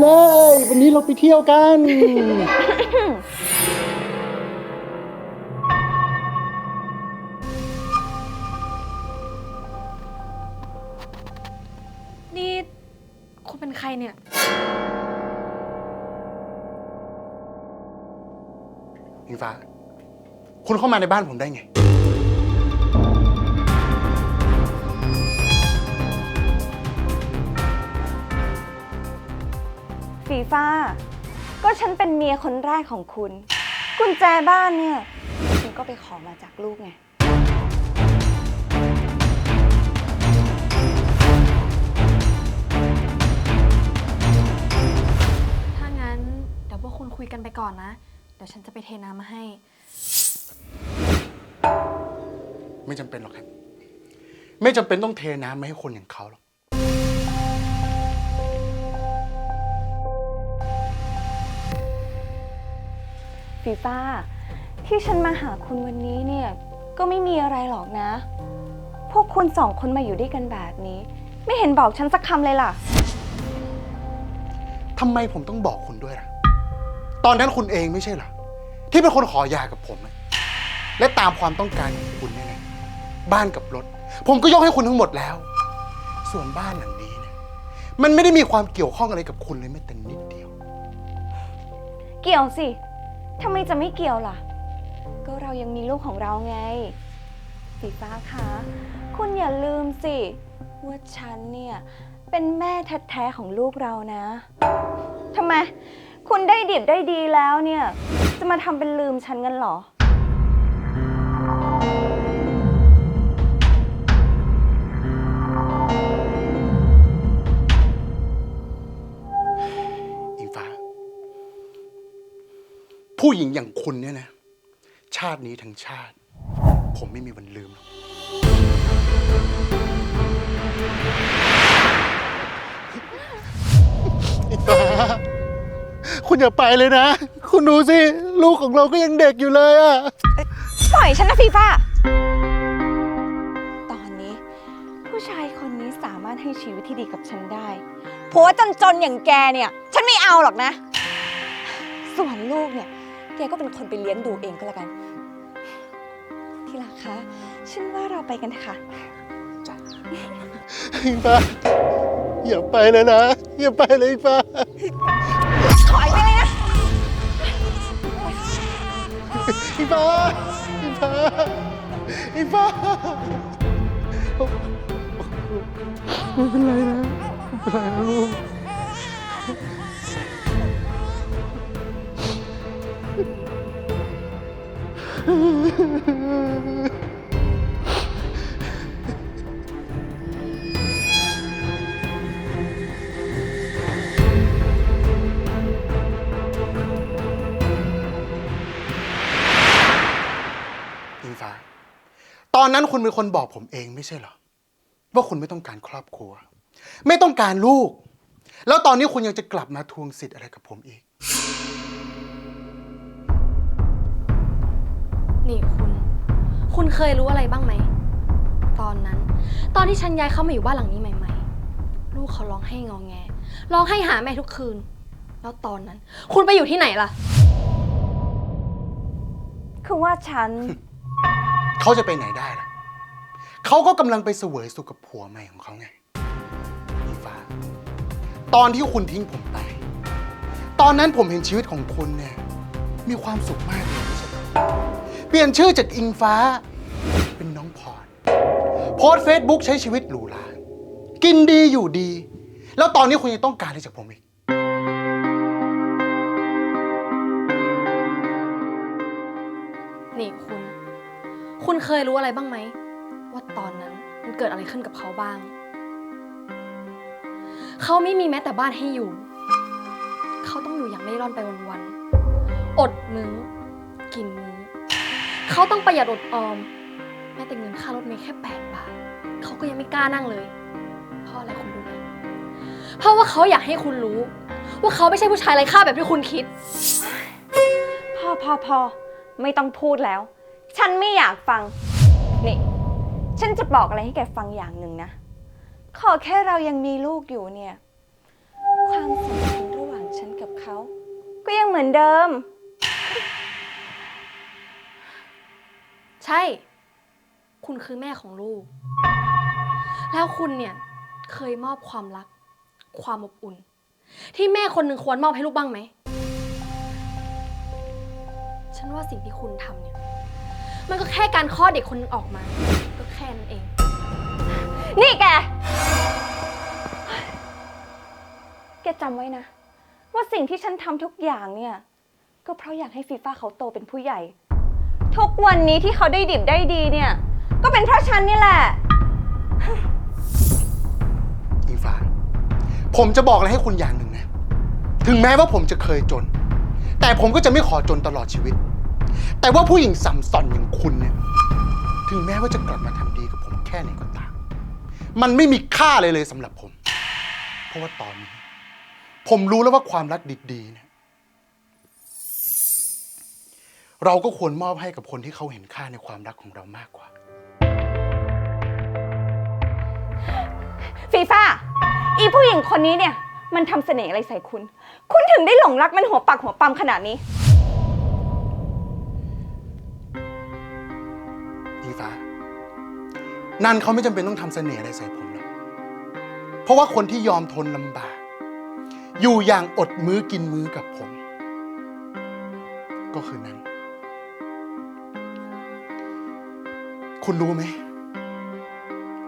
เลย วันนี้เราไปเที่ยวกัน นี่คุณเป็นใครเนี่ย อิงฟ้า คุณเข้ามาในบ้านผมได้ไง ฟีฟ้า ก็ฉันเป็นเมียคนแรกของคุณ กุญแจบ้านเนี่ย คุณก็ไปขอมาจากลูกไง ถ้างั้นเดี๋ยวพวกคุณคุยกันไปก่อนนะ เดี๋ยวฉันจะไปเทน้ำมาให้ ไม่จำเป็นหรอกครับ ไม่จำเป็นต้องเทน้ำมาให้คนอย่างเขาหรอก ฟีฟ้า ที่ฉันมาหาคุณวันนี้เนี่ย ก็ไม่มีอะไรหรอกนะ พวกคุณสองคนมาอยู่ด้วยกันแบบนี้ ไม่เห็นบอกฉันสักคำเลยล่ะ ทำไมผมต้องบอกคุณด้วยล่ะ ตอนนั้นคุณเองไม่ใช่เหรอ ที่เป็นคนขอหย่ากับผมอะและตามความต้องการของคุณเนี่ยนะบ้านกับรถ ผมก็ยกให้คุณทั้งหมดแล้ว ส่วนบ้านหลังนี้เนี่ยมันไม่ได้มีความเกี่ยวข้องอะไรกับคุณเลยแม้แต่นิดเดียว เกี่ยวสิ ทำไมจะไม่เกี่ยวล่ะ ก็เรายังมีลูกของเราไง สีฟ้าคะ คุณอย่าลืมสิ ว่าฉันเนี่ย เป็นแม่แท้ๆของลูกเรานะทำไม คุณได้ดิบได้ดีแล้วเนี่ย จะมาทำเป็นลืมฉันกันเหรอ ผู้หญิงอย่างคุณเนี่ยนะ ชาตินี้ทั้งชาติ ผมไม่มีวันลืมหรอกอิงฟ้าคุณอย่าไปเลยนะ คุณดูสิ ลูกของเราก็ยังเด็กอยู่เลยอะปล่อยฉันนะฟีฟ้าตอนนี้ ผู้ชายคนนี้สามารถให้ชีวิตที่ดีกับฉันได้ผัวจนๆอย่างแกเนี่ย ฉันไม่เอาหรอกนะ ส่วนลูกเนี่ย แกก็เป็นคนไปเลี้ยงดูเองก็แล้วกัน ที่รักคะ ฉันว่าเราไปกันเถอะค่ะอิงฟ้าอย่าไปเลยนะ อย่าไปเลยอิงฟ้า ถอยไปเลยนะอิงฟ้าอิงฟ้าอิงฟ้า ไม่เป็นไรนะไม่เป็นไรนะลูก อิงฟ้า ตอนนั้นคุณเป็นคนบอกผมเองไม่ใช่เหรอ ว่าคุณไม่ต้องการครอบครัว ไม่ต้องการลูก แล้วตอนนี้คุณยังจะกลับมาทวงสิทธิ์อะไรกับผมอีก นี่คุณ คุณเคยรู้อะไรบ้างไหม ตอนนั้น ตอนที่ฉันย้ายเข้ามาอยู่บ้านหลังนี้ใหม่ ๆ ลูกเขาร้องให้งอแง ร้องให้หาแม่ทุกคืน แล้วตอนนั้น คุณไปอยู่ที่ไหนล่ะ คือว่าฉัน เขาจะไปไหนได้ล่ะ เขาก็กำลังไปเสวยสุขกับผัวใหม่ของเขาไงอิงฟ้า ตอนที่คุณทิ้งผมไป ตอนนั้นผมเห็นชีวิตของคุณเนี่ย มีความสุขมากเลยไม่ใช่ เปลี่ยนชื่อจากอิงฟ้า เป็นน้องพรโพสเฟซบุ๊กใช้ชีวิตหรูหรากินดีอยู่ดี แล้วตอนนี้คุณยังต้องการอะไรจากผมอีก นี่คุณ คุณเคยรู้อะไรบ้างไหม ว่าตอนนั้นมันเกิดอะไรขึ้นกับเขาบ้าง เขาไม่มีแม้แต่บ้านให้อยู่ เขาต้องอยู่อย่างเล่ร่อนไปวันๆ อดมื้อ กินมื้อ เขาต้องประหยัดอดออม แม้แต่เงินค่ารถเมล์แค่แปดบาทเขาก็ยังไม่กล้านั่งเลยเพราะอะไรคุณรู้ไหมเพราะว่าเขาอยากให้คุณรู้ ว่าเขาไม่ใช่ผู้ชายไร้ค่าแบบที่คุณคิด พอพอพอไม่ต้องพูดแล้ว ฉันไม่อยากฟัง นี่ ฉันจะบอกอะไรให้แกฟังอย่างหนึ่งนะ ขอแค่เรายังมีลูกอยู่เนี่ย ความสัมพันธ์ระหว่างฉันกับเขา ก็ยังเหมือนเดิม ใช่ คุณคือแม่ของลูก แล้วคุณเนี่ยเคยมอบความรัก ความอบอุ่น ที่แม่คนหนึ่งควรมอบให้ลูกบ้างไหม ฉันว่าสิ่งที่คุณทำเนี่ย มันก็แค่การคลอดเด็กคนหนึงออกมา ก็แค่นั้นเอง นี่แก แกจำไว้นะ ว่าสิ่งที่ฉันทำทุกอย่างเนี่ย ก็เพราะอยากให้ฟีฟ่าเขาโตเป็นผู้ใหญ่ ทุกวันนี้ที่เขาได้ดิบได้ดีเนี่ย ก็เป็นเพราะฉันนี่แหละ อิงฟ้า ผมจะบอกอะไรให้คุณอย่างหนึ่งนะ ถึงแม้ว่าผมจะเคยจน แต่ผมก็จะไม่ขอจนตลอดชีวิต แต่ว่าผู้หญิงสัมสอนอย่างคุณเนี่ย ถึงแม้ว่าจะกลับมาทำดีกับผมแค่ไหนก็ตาม มันไม่มีค่าเลยเลยสำหรับผม เพราะว่าตอนนี้ ผมรู้แล้วว่าความรักดีๆเนี่ย เราก็ควรมอบให้กับคนที่เขาเห็นค่าในความรักของเรามากกว่า ฟีฟ่าอีผู้หญิงคนนี้เนี่ย มันทำเสน่ห์อะไรใส่คุณ คุณถึงได้หลงรักมันหัวปักหัวปั๊มขนาดนี้ อีฟ้า นันเขาไม่จำเป็นต้องทำเสน่ห์อะไรใส่ผมหรอก เพราะว่าคนที่ยอมทนลำบาก อยู่อย่างอดมื้อกินมื้อกับผม ก็คือนั้น คุณรู้ไหม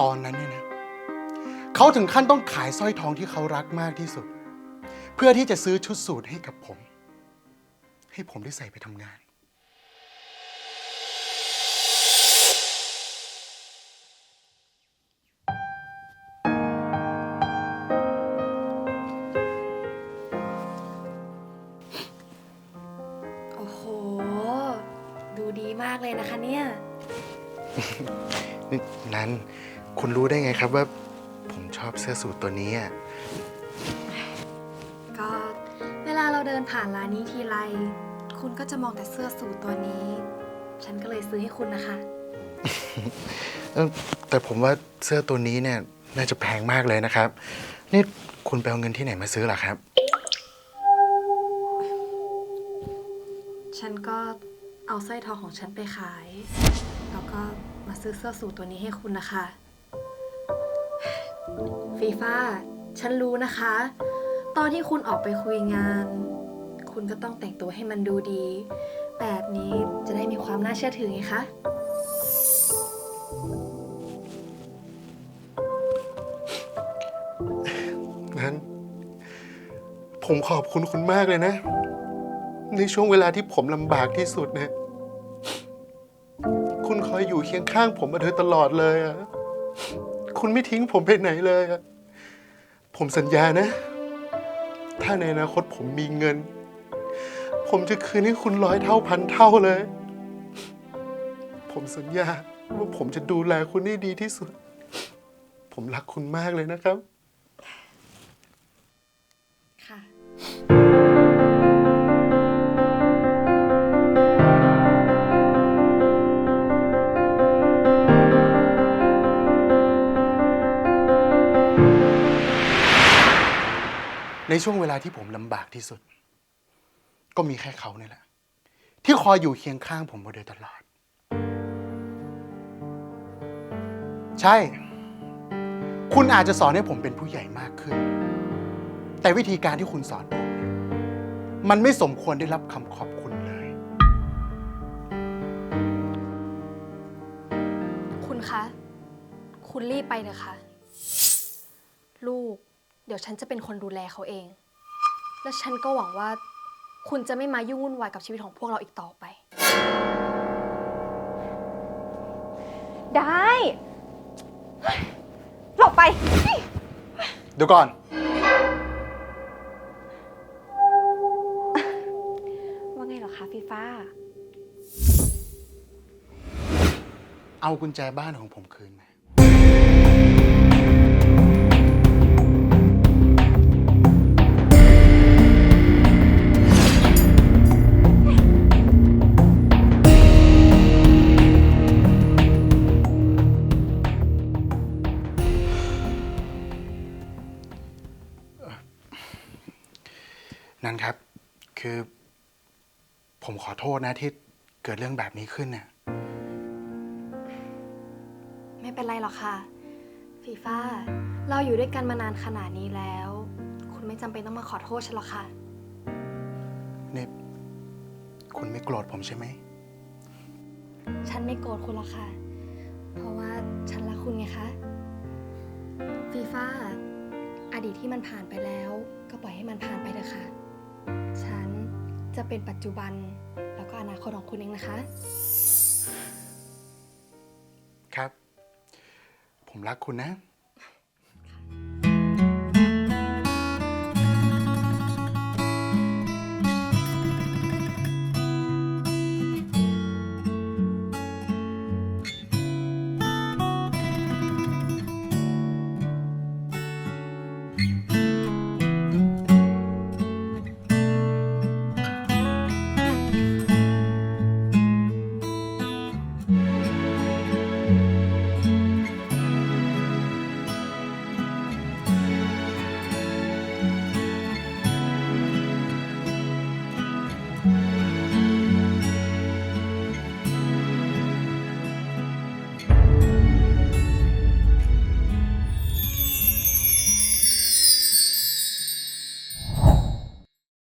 ตอนนั้นเนี่ยนะเขาถึงขั้นต้องขายสร้อยทองที่เขารักมากที่สุด เพื่อที่จะซื้อชุดสูทให้กับผม ให้ผมได้ใส่ไปทำงาน โอ้โห ดูดีมากเลยนะคะเนี่ย นี่นั้น คุณรู้ได้ไงครับว่า ผมชอบเสื้อสูทตัวนี้อะก็เวลาเราเดินผ่านร้านนี้ทีไร คุณก็จะมองแต่เสื้อสูทตัวนี้ ฉันก็เลยซื้อให้คุณนะคะ เอ้อแต่ผมว่าเสื้อตัวนี้เนี่ย น่าจะแพงมากเลยนะครับ นี่คุณไปเอาเงินที่ไหนมาซื้อล่ะครับ ฉันก็เอาสร้อยทองของฉันไปขาย แล้วก็ มาซื้อเสื้อสูทตัวนี้ให้คุณนะคะ ฟีฟ่าฉันรู้นะคะ ตอนที่คุณออกไปคุยงาน คุณก็ต้องแต่งตัวให้มันดูดี แบบนี้จะได้มีความน่าเชื่อถือไงคะนั้น ผมขอบคุณคุณมากเลยนะ ในช่วงเวลาที่ผมลำบากที่สุดเนี่ย เคียงข้างผมมาโดยตลอดเลยอะคุณไม่ทิ้งผมไปไหนเลยอะผมสัญญานะ ถ้าในอนาคตผมมีเงิน ผมจะคืนให้คุณร้อยเท่าพันเท่าเลย ผมสัญญาว่าผมจะดูแลคุณให้ดีที่สุด ผมรักคุณมากเลยนะครับ ในช่วงเวลาที่ผมลำบากที่สุด ก็มีแค่เขาเนี่ยแหละ ที่คอยอยู่เคียงข้างผมมาโดยตลอด ใช่ คุณอาจจะสอนให้ผมเป็นผู้ใหญ่มากขึ้น แต่วิธีการที่คุณสอนผมเนี่ยมันไม่สมควรได้รับคำขอบคุณเลย คุณคะ คุณรีบไปเถอะค่ะ ลูก เดี๋ยวฉันจะเป็นคนดูแลเขาเอง และฉันก็หวังว่า คุณจะไม่มายุ่งวุ่นวายกับชีวิตของพวกเราอีกต่อไป ได้เฮ้ยหลบไป เดี๋ยวก่อน ว่าไงเหรอคะฟีฟ่าเอากุญแจบ้านของผมคืนมา อโทษนะที่เกิดเรื่องแบบนี้ขึ้นเนี่ยไม่เป็นไรหรอกค่ะ ฟีฟ้า เราอยู่ด้วยกันมานานขนาดนี้แล้ว คุณไม่จำเป็นต้องมาขอโทษฉันหรอกค่ะ นี่คุณไม่โกรธผมใช่ไหม ฉันไม่โกรธคุณหรอกค่ะ เพราะว่าฉันรักคุณไงคะ ฟีฟ่าอดีตที่มันผ่านไปแล้ว ก็ปล่อยให้มันผ่านไปเถอะค่ะ ฉัน จะเป็นปัจจุบันแล้วก็อนาคตของคุณเองนะคะ ครับ ผมรักคุณนะ